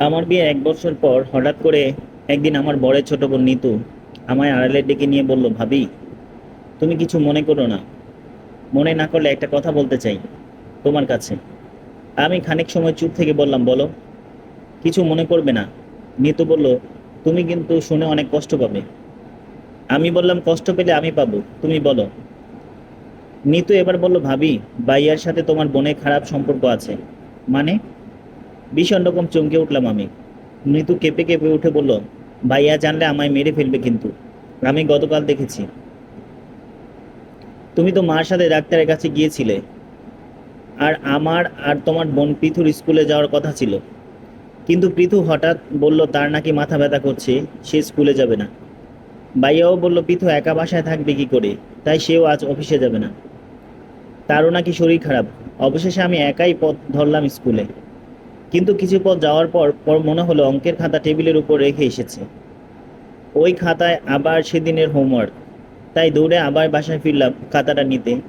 আমার বিয়ে এক বছর পর হঠাৎ করে একদিন আমার বড়ের ছোট বোন নিতু আমায় আড়ালের ডেকে নিয়ে বলল, ভাবি, তুমি কিছু মনে করো না। মনে না করলে একটা কথা বলতে চাই তোমার কাছে। আমি খানিক সময় চুপ থেকে বললাম, বলো, কিছু মনে করবে না? নিতু বলল, তুমি কিন্তু শুনে অনেক কষ্ট পাবে। আমি বললাম, কষ্ট পেলে আমি পাবো, তুমি বলো। নিতু এবার বলল, ভাবি বাইয়ার সাথে তোমার বোনের খারাপ সম্পর্ক আছে। মানে? ভীষণ রকম চমকে উঠলাম আমি। মৃত্যু কেঁপে কেঁপে উঠে বলল, ভাইয়া জানলে আমায় মেরে ফেলবে কিন্তু। আমি গতকাল দেখেছি। তুমি তো মার সাথে ডাক্তারের কাছে গিয়েছিলে। আর আমার আর তোমার বোন পৃথুর স্কুলে যাওয়ার কথা ছিল। কিন্তু পৃথু হঠাৎ বলল, তার নাকি মাথা ব্যথা করছে, সে স্কুলে যাবে না। ভাইয়াও বলল, পৃথু একা বাসায় থাকবে কি করে? তাই সেও আজ অফিসে যাবে না। তারও নাকি শরীর খারাপ। অবশেষে আমি একাই পথ ধরলাম স্কুলে। কিন্তু কিছু পথ যাওয়ার পর পর মনে হলো অঙ্কের খাতা টেবিলের উপর রেখে এসেছে। ওই খাতায় আবার সেদিনের হোমওয়ার্ক। তাই দৌড়ে আবার বাসায় ফিরলাম খাতাটা নিতে।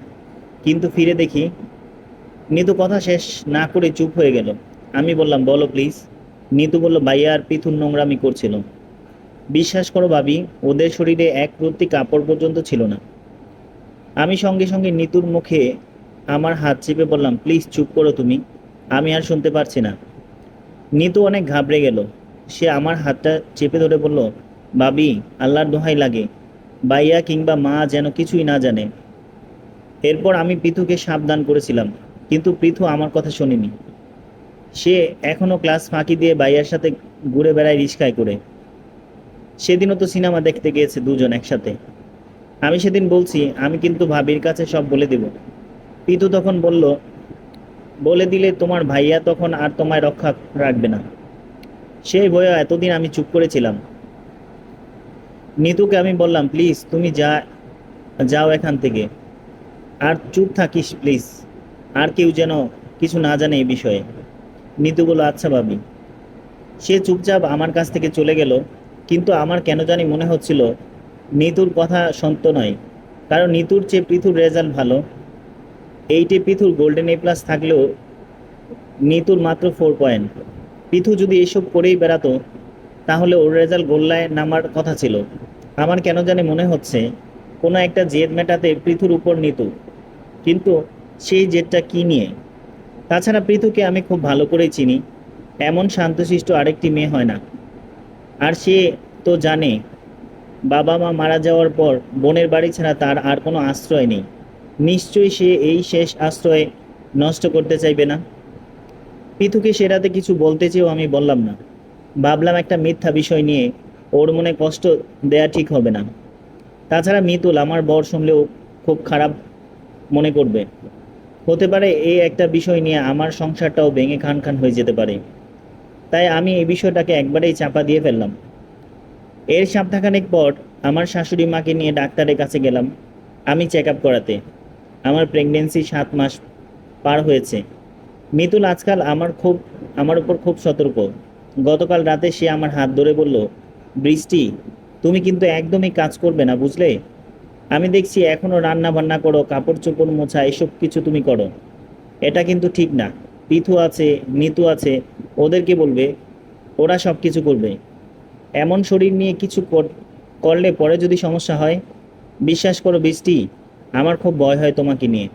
কিন্তু ফিরে দেখি নিতু কথা শেষ না করে চুপ হয়ে গেল। আমি বললাম, বলো প্লিজ নিতু বলল, ভাইয়া আর পিথুর নোংরামি করছিল। বিশ্বাস করো ভাবি, ওদের শরীরে এক প্রতি কাপড় পর্যন্ত ছিল না। আমি সঙ্গে সঙ্গে নিতুর মুখে আমার হাত চেপে বললাম প্লিজ চুপ করো তুমি। আমি আর শুনতে পারছি না। নিতু অনেক ঘাবড়ে গেল। সে আমার হাতটা চেপে ধরে বলল, ভাবি, আল্লাহর দোহাই লাগে। বাইয়া কিংবা মা যেন কিছুই না জানে। এরপর আমি পৃথুকে সাবধান করেছিলাম, কিন্তু পৃথু আমার কথা শোনেনি। সে এখনও ক্লাস ফাঁকি দিয়ে বাইয়ার সাথে ঘুরে বেড়ায় রিস্কায় করে। সেদিনও তো সিনেমা দেখতে গিয়েছে দুজন একসাথে। আমি সেদিন বলছি, আমি কিন্তু ভাবির কাছে সব বলে দেব। পিতু তখন বলল বলে দিলে তোমার ভাইয়া তখন আর তোমায় রক্ষা রাখবে না। সেই ভয়ে এতদিন আমি চুপ করেছিলাম। নিতুকে আমি বললাম, প্লিজ, তুমি যা, যাও এখান থেকে। আর চুপ থাকিস, প্লিজ। আর কেউ যেন কিছু না জানে এই বিষয়ে। নিতু বলল আচ্ছা ভাবি। সে চুপচাপ আমার কাছ থেকে চলে গেল। কিন্তু আমার কেন জানি মনে হচ্ছিল, নিতুর কথা সত্য নয়। কারণ নিতুর চেয়ে পৃথুর রেজাল্ট ভালো। এইটে পৃথুর গোল্ডেন এ প্লাস থাকলেও নিতুর মাত্র ফোর পয়েন্ট পৃথু যদি এসব করেই বেড়াতো, তাহলে ওর রেজাল্ট গোল্লায় নামার কথা ছিল। আমার কেন জানি মনে হচ্ছে, কোনো একটা জেদ মেটাতে পৃথুর উপর নিতু। কিন্তু সেই জেদটা কি নিয়ে? তাছাড়া পৃথুকে আমি খুব ভালো করেই চিনি। এমন শান্তশিষ্ট আরেকটি মেয়ে হয় না। আর সে তো জানে বাবা মা মারা যাওয়ার পর বোনের বাড়ি ছাড়া তার আর কোনো আশ্রয় নেই। নিশ্চয়ই সে এই শেষ আশ্রয় নষ্ট করতে চাইবে না। পিথুকে সে রাতে কিছু বলতে চেয়েও আমি বললাম না। ভাবলাম একটা মিথ্যা বিষয় নিয়ে ওর মনে কষ্ট দেয়া ঠিক হবে না। তাছাড়া মিতুল, আমার বর শুনলেও খুব খারাপ মনে করবে। হতে পারে এই একটা বিষয় নিয়ে আমার সংসারটাও ভেঙে খান খান হয়ে যেতে পারে। তাই আমি এই বিষয়টাকে একবারেই চাপা দিয়ে ফেললাম। এর সপ্তাহখানেক পর আমার শাশুড়ি মাকে নিয়ে ডাক্তারের কাছে গেলাম, আমি চেক আপ করাতে। আমার প্রেগনেন্সি সাত মাস পার হয়েছে। মিতুল, আজকাল আমার খুব, আমার উপর খুব সতর্ক। গতকাল রাতে সে আমার হাত ধরে বলল, বৃষ্টি, তুমি কিন্তু একদমই কাজ করবে না, বুঝলে? আমি দেখছি এখনও রান্না বান্না করো কাপড় চোপড় মোছা, এসব কিছু তুমি করো। এটা কিন্তু ঠিক না। পিথু আছে নিতু আছে, ওদেরকে বলবে, ওরা সব কিছু করবে। এমন শরীর নিয়ে কিছু কর- করলে পরে যদি সমস্যা হয়, বিশ্বাস করো বৃষ্টি আমার খুব ভয় হয় তোমাকে নিয়ে।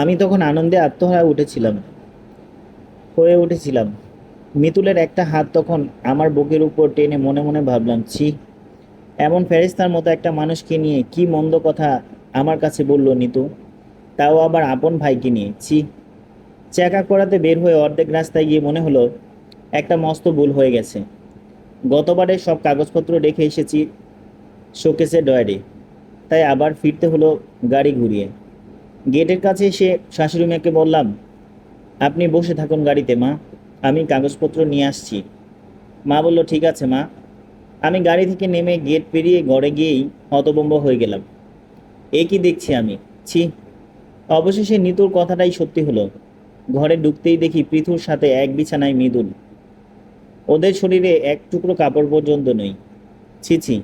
আমি তখন আনন্দে আত্মহারা উঠেছিলাম। হয়ে উঠেছিলাম। মিতুলের একটা হাত তখন আমার বুকের উপর টেনে মনে মনে ভাবলাম, ছি, এমন ফেরিস্তার মতো একটা মানুষকে নিয়ে কি মন্দ কথা আমার কাছে বলল নিতু। তাও আবার আপন ভাইকে নিয়ে, ছি। চেক আপ করাতে বের হয়ে অর্ধেক রাস্তায় গিয়ে মনে হলো, একটা মস্ত ভুল হয়ে গেছে। গতবারে সব কাগজপত্র রেখে এসেছি শোকেসে ডয়ারে তাই আবার ফিরতে হলো গাড়ি ঘুরিয়ে। গেটের কাছে এসে শাশুড়ি মেয়েকে বললাম, আপনি বসে থাকুন গাড়িতে, মা। আমি কাগজপত্র নিয়ে আসছি। মা বলল, ঠিক আছে, মা। আমি গাড়ি থেকে নেমে গেট পেরিয়ে ঘরে গিয়েই হতবম্ব হয়ে গেলাম। এ কি দেখছি আমি? ছি। অবশেষে নিতুর কথাটাই সত্যি হলো। ঘরে ঢুকতেই দেখি পৃথুর সাথে এক বিছানায় মৃদুল। ওদের শরীরে এক টুকরো কাপড় পর্যন্ত নেই। ছি ছি।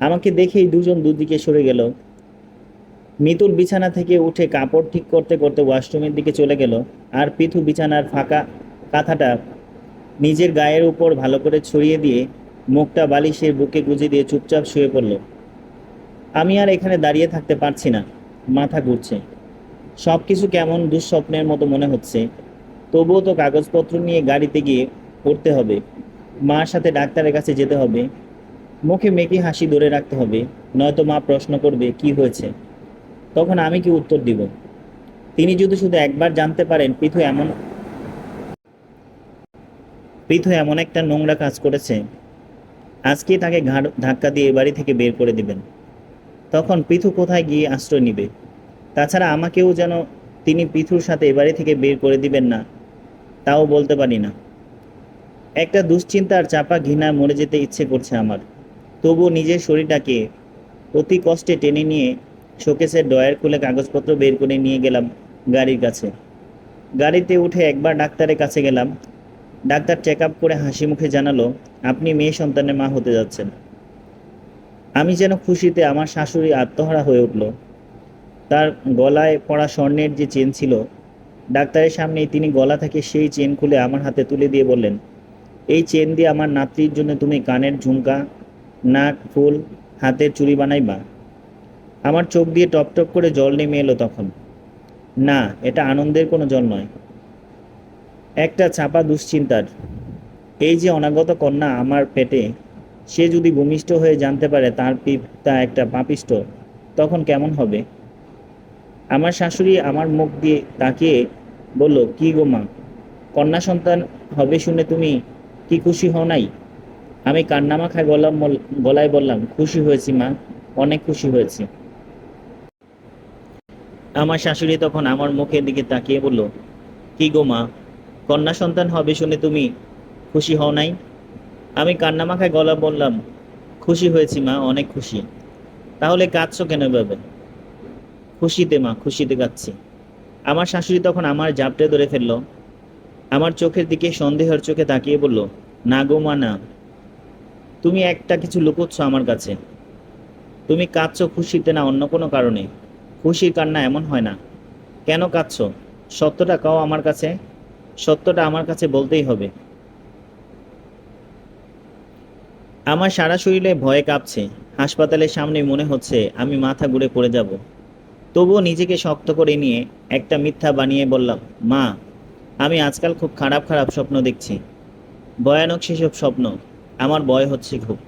আমাকে দেখেই দুজন দুদিকে সরে গেল। মিতুল বিছানা থেকে উঠে কাপড় ঠিক করতে করতে ওয়াশরুমের দিকে চলে গেল আর পিথু বিছানার ফাঁকা কাঁথাটা নিজের গায়ের উপর ভালো করে ছড়িয়ে দিয়ে মুখটা বালিশের বুকে গুঁজে দিয়ে চুপচাপ শুয়ে পড়ল। আমি আর এখানে দাঁড়িয়ে থাকতে পারছি না, মাথা ঘুরছে। সব কিছু কেমন দুঃস্বপ্নের মতো মনে হচ্ছে। তবুও তো কাগজপত্র নিয়ে গাড়িতে গিয়ে পড়তে হবে। মার সাথে ডাক্তারের কাছে যেতে হবে। মুখে মেকি হাসি ধরে রাখতে হবে, নয়তো মা প্রশ্ন করবে, কি হয়েছে? তখন আমি কি উত্তর দিব? তিনি যদি শুধু একবার জানতে পারেন, পৃথু এমন পৃথু এমন একটা নোংরা কাজ করেছে। আজকে তাকে ঘাড় ধাক্কা দিয়ে বাড়ি থেকে বের করে দিবেন। তখন পৃথু কোথায় গিয়ে আশ্রয় নিবে? তাছাড়া আমাকেও যেন তিনি পৃথুর সাথে এ বাড়ি থেকে বের করে দিবেন না, তাও বলতে পারি না। একটা দুশ্চিন্তার চাপা ঘৃণা মরে যেতে ইচ্ছে করছে আমার। তবুও নিজের শরীরটাকে অতি কষ্টে টেনে নিয়ে শোকেসের ডয়ার খুলে কাগজপত্র বের করে নিয়ে গেলাম গাড়ির কাছে। গাড়িতে উঠে একবার ডাক্তারের কাছে গেলাম। ডাক্তার চেক আপ করে হাসি মুখে জানালো, আপনি মেয়ে সন্তানের মা হতে যাচ্ছেন। আমি যেন খুশিতে আমার শাশুড়ি আত্মহারা হয়ে উঠল। তার গলায় পড়া স্বর্ণের যে চেন ছিল, ডাক্তারের সামনেই তিনি গলা থেকে সেই চেন খুলে আমার হাতে তুলে দিয়ে বললেন, এই চেন দিয়ে আমার নাতনির জন্য তুমি কানের ঝুমকা নাক, ফুল, হাতের চুড়ি বানাইবা। আমার চোখ দিয়ে টপ টপ করে জল নেমে এলো তখন। না, এটা আনন্দের কোনো জল নয়। একটা চাপা দুশ্চিন্তার। এই যে অনাগত কন্যা আমার পেটে, সে যদি ভূমিষ্ঠ হয়ে জানতে পারে তার পিতা একটা পাপিষ্ট তখন কেমন হবে? আমার শাশুড়ি আমার মুখ দিয়ে তাকিয়ে বলল, কি গো মা, কন্যা সন্তান হবে শুনে তুমি কি খুশি হও নাই? আমি কান্নামাখায় গলাম গলায় বললাম, খুশি হয়েছি, মা, অনেক খুশি হয়েছি। আমার শাশুড়ি তখন আমার মুখের দিকে তাকিয়ে বলল, কি গো মা, কন্যা সন্তান হবে শুনে তুমি খুশি হও নাই? আমি কান্নামাখায় গলা বললাম, খুশি হয়েছি, মা, অনেক খুশি। তাহলে কাঁদছো কেন ভাবে খুশিতে, মা, খুশিতে কাঁদছি। আমার শাশুড়ি তখন আমার জাপটে ধরে ফেলল। আমার চোখের দিকে সন্দেহের চোখে তাকিয়ে বলল, না গো মা, না। তুমি একটা কিছু লুকোচ্ছ আমার কাছে। তুমি কাঁদছো খুশিতে না অন্য কোনো কারণে। খুশির কান্না এমন হয় না। কেন কাঁদছ? সত্যটা কাও আমার কাছে। সত্যটা আমার কাছে বলতেই হবে। আমার সারা শরীরে ভয়ে কাঁপছে। হাসপাতালের সামনে মনে হচ্ছে আমি মাথা ঘুরে পড়ে যাব। তবুও নিজেকে শক্ত করে নিয়ে একটা মিথ্যা বানিয়ে বললাম, মা, আমি আজকাল খুব খারাপ খারাপ স্বপ্ন দেখছি। ভয়ানক সেসব স্বপ্ন। আমার ভয় হচ্ছে খুব।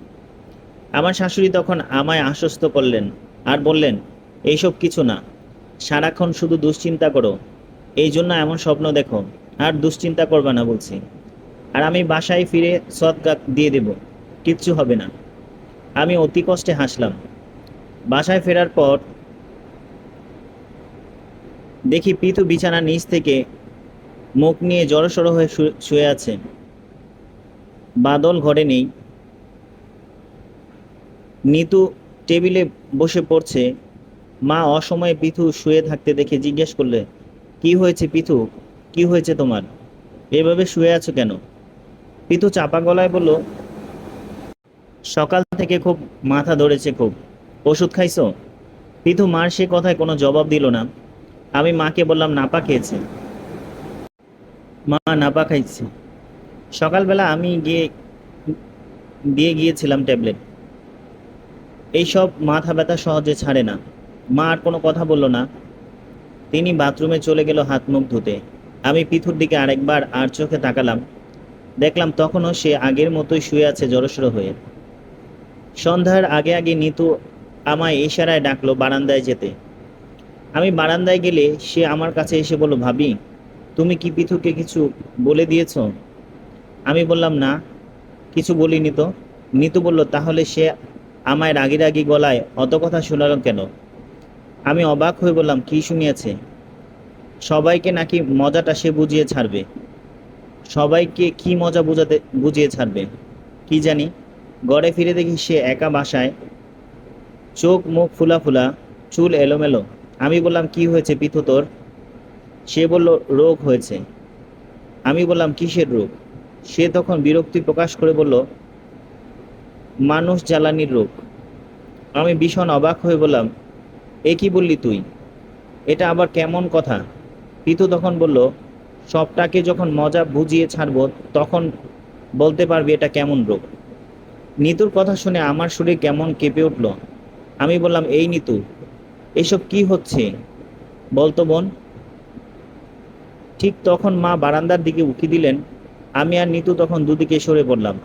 আমার শাশুড়ি তখন আমায় আশ্বস্ত করলেন আর বললেন, এইসব কিছু না। সারাক্ষণ শুধু দুশ্চিন্তা করো। এই জন্য এমন স্বপ্ন দেখো। আর দুশ্চিন্তা করবে না, বলছি। আর আমি বাসায় ফিরে সৎকা দিয়ে দেব। কিচ্ছু হবে না। আমি অতি কষ্টে হাসলাম। বাসায় ফেরার পর দেখি পিতু বিছানার নিচ থেকে মুখ নিয়ে জড়সড় হয়ে শুয়ে আছে। বাদল ঘরে নেই নিতু টেবিলে বসে পড়ছে। মা অসময়ে পিথু শুয়ে থাকতে দেখে জিজ্ঞেস করলে, কি হয়েছে পিথু? কি হয়েছে তোমার? এভাবে শুয়ে আছো কেন? পিথু চাপা গলায় বলল, সকাল থেকে খুব মাথা ধরেছে খুব। ওষুধ খাইছো? পিথু মার সে কথায় কোনো জবাব দিল না। আমি মাকে বললাম, নাপা খেয়েছে। মা নাপা খাইছে। সকালবেলা আমি গিয়ে দিয়ে গিয়েছিলাম ট্যাবলেট। এইসব মাথা ব্যথা সহজে ছাড়ে না। মা আর কোনো কথা বলল না। তিনি বাথরুমে চলে গেল হাত মুখ ধুতে। আমি পিথুর দিকে আরেকবার আর চোখে তাকালাম। দেখলাম তখনও সে আগের মতোই শুয়ে আছে জড়সড় হয়ে। সন্ধ্যার আগে আগে নিতু আমায় ইশারায় ডাকলো বারান্দায় যেতে। আমি বারান্দায় গেলে সে আমার কাছে এসে বলল, ভাবি, তুমি কি পিথুকে কিছু বলে দিয়েছ? আমি বললাম, না, কিছু বলিনি তো। নিতু বলল, তাহলে সে আমায় রাগি রাগি গলায় অত কথা শোনালো কেন? আমি অবাক হয়ে বললাম, কি শুনিয়েছে? সবাইকে নাকি মজাটা সে বুঝিয়ে ছাড়বে। সবাইকে কি মজা বুঝাতে, বুঝিয়ে ছাড়বে? কি জানি? গড়ে ফিরে দেখি সে একা বাসায়। চোখ মুখ ফুলা ফুলা, চুল এলোমেলো। আমি বললাম, কি হয়েছে পিথু তোর? সে বলল, রোগ হয়েছে। আমি বললাম, কিসের রোগ? সে তখন বিরক্তি প্রকাশ করে বলল, মানুষ জ্বালানির রোগ। আমি ভীষণ অবাক হয়ে বললাম, এ কি বললি তুই? এটা আবার কেমন কথা? পিতু তখন বলল, সবটাকে যখন মজা বুঝিয়ে ছাড়বো, তখন বলতে পারবি এটা কেমন রোগ। নিতুর কথা শুনে আমার শরীর কেমন কেঁপে উঠল। আমি বললাম, এই নিতু, এসব কি হচ্ছে? বলতো বোন। ঠিক তখন মা বারান্দার দিকে উকি দিলেন। আমি আর নিতু তখন দুদিকে সরে পড়লাম।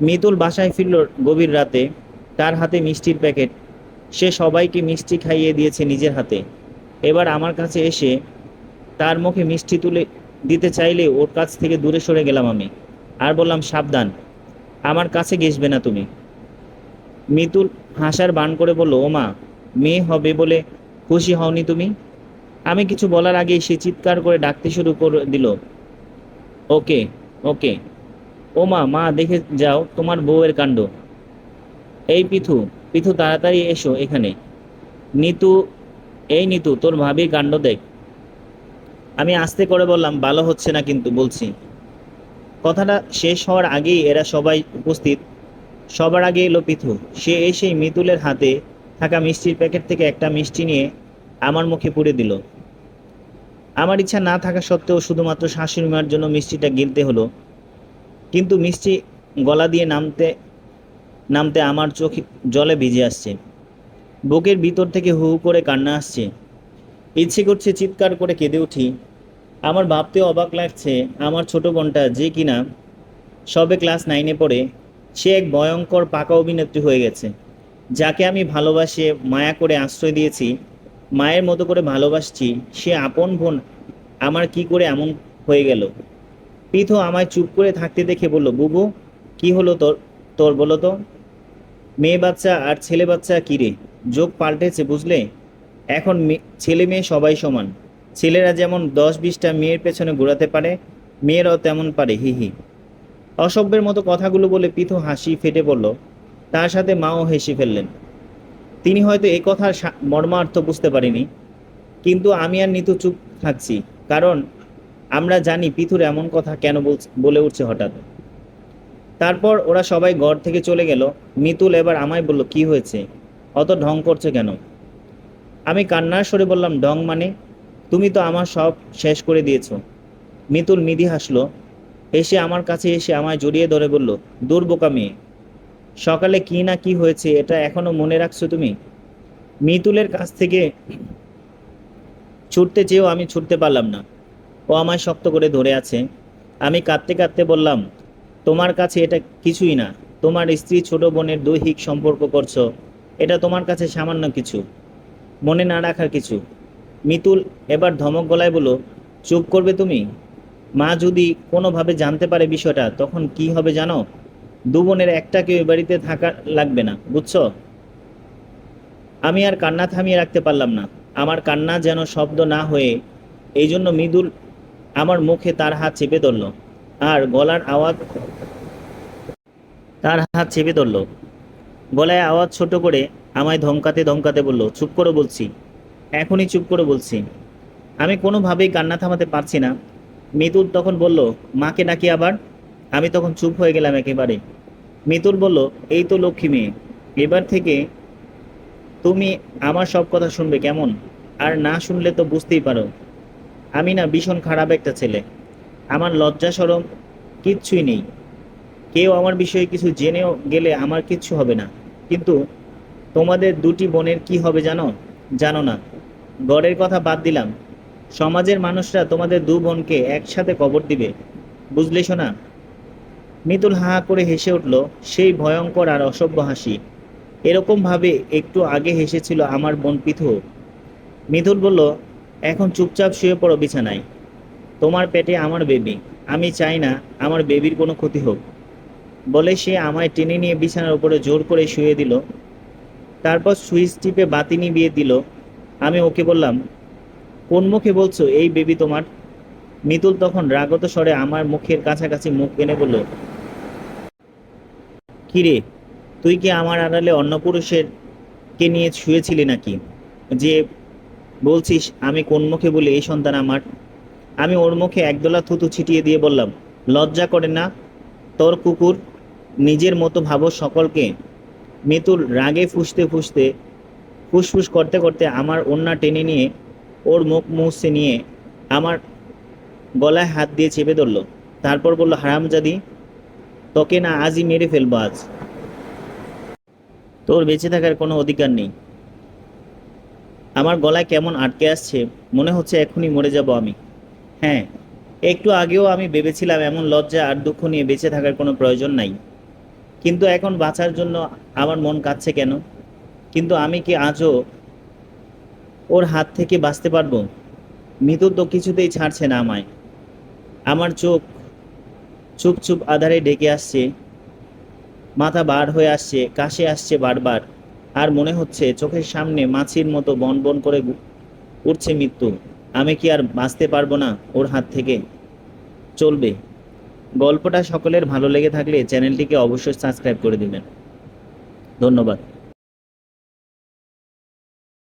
মিতুল বাসায় ফিরল গভীর রাতে, তার হাতে মিষ্টির প্যাকেট। সে সবাইকে মিষ্টি খাইয়ে দিয়েছে নিজের হাতে। এবার আমার কাছে এসে তার মুখে মিষ্টি তুলে দিতে চাইলে ওর কাছ থেকে দূরে সরে গেলাম আমি। আর বললাম, সাবধান, আমার কাছে গেসবে না তুমি। মিতুল হাসার বান করে বলল ও মা মেয়ে হবে বলে খুশি হওনি তুমি? আমি কিছু বলার আগেই সে চিৎকার করে ডাকতে শুরু করে দিল। ওকে ওকে। ও মা মা দেখে যাও, তোমার বউয়ের কাণ্ড। এই পিথু পিথু, তাড়াতাড়ি এসো এখানে। নিতু, এই নিতু, তোর ভাবির কাণ্ড দেখ। আমি আস্তে করে বললাম, ভালো হচ্ছে না কিন্তু, বলছি। কথাটা শেষ হওয়ার আগেই এরা সবাই উপস্থিত। সবার আগে এলো পিথু। সে এসেই মিতুলের হাতে থাকা মিষ্টির প্যাকেট থেকে একটা মিষ্টি নিয়ে আমার মুখে পুড়ে দিল। আমার ইচ্ছা না থাকা সত্ত্বেও শুধুমাত্র শাশুড়ি মার জন্য মিষ্টিটা গিলতে হলো। কিন্তু মিষ্টি গলা দিয়ে নামতে নামতে আমার চোখ জলে ভিজে আসছে। বুকের ভিতর থেকে হু করে কান্না আসছে। ইচ্ছে করছে চিৎকার করে কেঁদে উঠি। আমার ভাবতেও অবাক লাগছে আমার ছোট বোনটা যে কিনা সবে ক্লাস নাইনে পড়ে, সে এক ভয়ঙ্কর পাকা অভিনেত্রী হয়ে গেছে। যাকে আমি ভালোবাসে, মায়া করে আশ্রয় দিয়েছি মায়ের মতো করে ভালোবাসছি, সে আপন বোন, আমার কি করে এমন হয়ে গেল? পিথু আমায় চুপ করে থাকতে দেখে বলল, বুবু, কি হলো তোর তোর বলো তো? মেয়ে বাচ্চা আর ছেলে বাচ্চা কি রে? যোগ পাল্টেছে বুঝলে? এখন ছেলে মেয়ে সবাই সমান। ছেলেরা যেমন দশ বিশটা মেয়ের পেছনে ঘোরাতে পারে, মেয়েরাও তেমন পারে, হি হি। অসভ্যের মতো কথাগুলো বলে পিথু হাসি ফেটে পড়ল তার সাথে মাও হেসে ফেললেন। তিনি হয়তো এই কথার মর্মার্থ বুঝতে পারিনি। কিন্তু আমি আর নিতু চুপ থাকছি, কারণ আমরা জানি পিথুর এমন কথা কেন বলে উঠছে হঠাৎ। তারপর ওরা সবাই ঘর থেকে চলে গেল। মিতুল এবার আমায় বলল, কি হয়েছে? অত ঢং করছে কেন? আমি কান্নার সরে বললাম, ঢং মানে? তুমি তো আমার সব শেষ করে দিয়েছ। মিতুল মিদি হাসলো, এসে আমার কাছে এসে আমায় জড়িয়ে ধরে বলল দূর বোকা মেয়ে সকালে কি না কি হয়েছে এটা এখনও মনে রাখছো তুমি? মিতুলের কাছ থেকে ছুটতে চেয়েও আমি ছুটতে পারলাম না। ও আমায় শক্ত করে ধরে আছে। আমি কাঁদতে কাঁদতে বললাম, তোমার কাছে এটা কিছুই না। তোমার স্ত্রী ছোট বোনের দৈহিক সম্পর্ক করছ। এটা তোমার কাছে সামান্য কিছু। মনে না রাখার কিছু। মিতুল এবার ধমক গলায় বলো চুপ করবে তুমি? মা যদি কোনোভাবে জানতে পারে বিষয়টা, তখন কি হবে জানো? দু বোনের একটা কেউ এ বাড়িতে থাকা লাগবে না, বুঝছ? আমি আর কান্না থামিয়ে রাখতে পারলাম না। আমার কান্না যেন শব্দ না হয়ে এই জন্য মৃদুল আমার মুখে তার হাত চেপে ধরল আর গলার আওয়াজ তার হাত চেপে ধরল। গলায় আওয়াজ ছোট করে আমায় ধমকাতে ধমকাতে বলল, চুপ করে বলছি। এখনই চুপ করে বলছি। আমি কোনোভাবেই কান্না থামাতে পারছি না। মিতুল তখন বলল, মাকে ডাকি আবার? আমি তখন চুপ হয়ে গেলাম একেবারে। মিতুল বলল, এই তো লক্ষ্মী মেয়ে, এবার থেকে তুমি আমার সব কথা শুনবে, কেমন? আর না শুনলে তো বুঝতেই পারো। আমি না ভীষণ খারাপ একটা ছেলে। আমার লজ্জা সরম কিচ্ছুই নেই। কেউ আমার বিষয়ে কিছু জেনেও গেলে আমার কিচ্ছু হবে না। কিন্তু তোমাদের দুটি বোনের কি হবে জানো? জানো না। গড়ের কথা বাদ দিলাম। সমাজের মানুষরা তোমাদের দু বোনকে একসাথে কবর দিবে। বুঝলে শোনা মিতুল হা করে হেসে উঠল, সেই ভয়ঙ্কর আর অসভ্য হাসি। এরকম ভাবে একটু আগে হেসেছিল আমার বোন পিথু। মিথুল বলল, এখন চুপচাপ শুয়ে পড়ো বিছানায়। তোমার পেটে আমার বেবি। আমি চাই না আমার বেবির কোনো ক্ষতি হোক। বলে সে আমায় টেনে নিয়ে বিছানার উপরে জোর করে শুয়ে দিল। তারপর সুইচ টিপে বাতি নিভিয়ে দিল। আমি ওকে বললাম, কোন মুখে বলছো? এই বেবি তোমার? মিতুল তখন রাগত স্বরে আমার মুখের কাছাকাছি মুখ এনে বলল কিরে, তুই কি আমার আড়ালে অন্য পুরুষের কে নিয়ে শুয়েছিলি নাকি? যে বলছিস, আমি কোন মুখে বলি এই সন্তান আমার? আমি ওর মুখে একদলা থুতু ছিটিয়ে দিয়ে বললাম, লজ্জা করে না? তোর কুকুর নিজের মতো ভাবো সকলকে। মিতুল রাগে ফুসতে ফুসতে, ফুসফুস করতে করতে আমার ওন্না টেনে নিয়ে ওর মুখ মুছতে নিয়ে আমার গলায় হাত দিয়ে চেপে ধরল। তারপর বলল, হারামজাদি তোকে না আজই মেরে ফেলব আজ। তোর বেঁচে থাকার কোনো অধিকার নেই। আমার গলায় কেমন আটকে আসছে, মনে হচ্ছে এখনই মরে যাব আমি। হ্যাঁ একটু আগেও আমি ভেবেছিলাম এমন লজ্জা আর দুঃখ নিয়ে বেঁচে থাকার কোনো প্রয়োজন নাই। কিন্তু এখন বাঁচার জন্য আমার মন কাঁদছে কেন? কিন্তু আমি কি আজও ওর হাত থেকে বাঁচতে পারব? মৃত্যু তো কিছুতেই ছাড়ছে না আমায়। আমার চোখ চুপ চুপ আধারে ডেকে আসছে। মাথা বার হয়ে আসছে, কাশে আসছে বারবার। আর মনে হচ্ছে চোখের সামনে মাছির মতো বন বন করে উঠছে মৃত্যু। আমি কি আর বাঁচতে পারব না ওর হাত থেকে? চলবে। গল্পটা সকলের ভালো লেগে থাকলে চ্যানেলটিকে অবশ্যই সাবস্ক্রাইব করে দিবেন। ধন্যবাদ।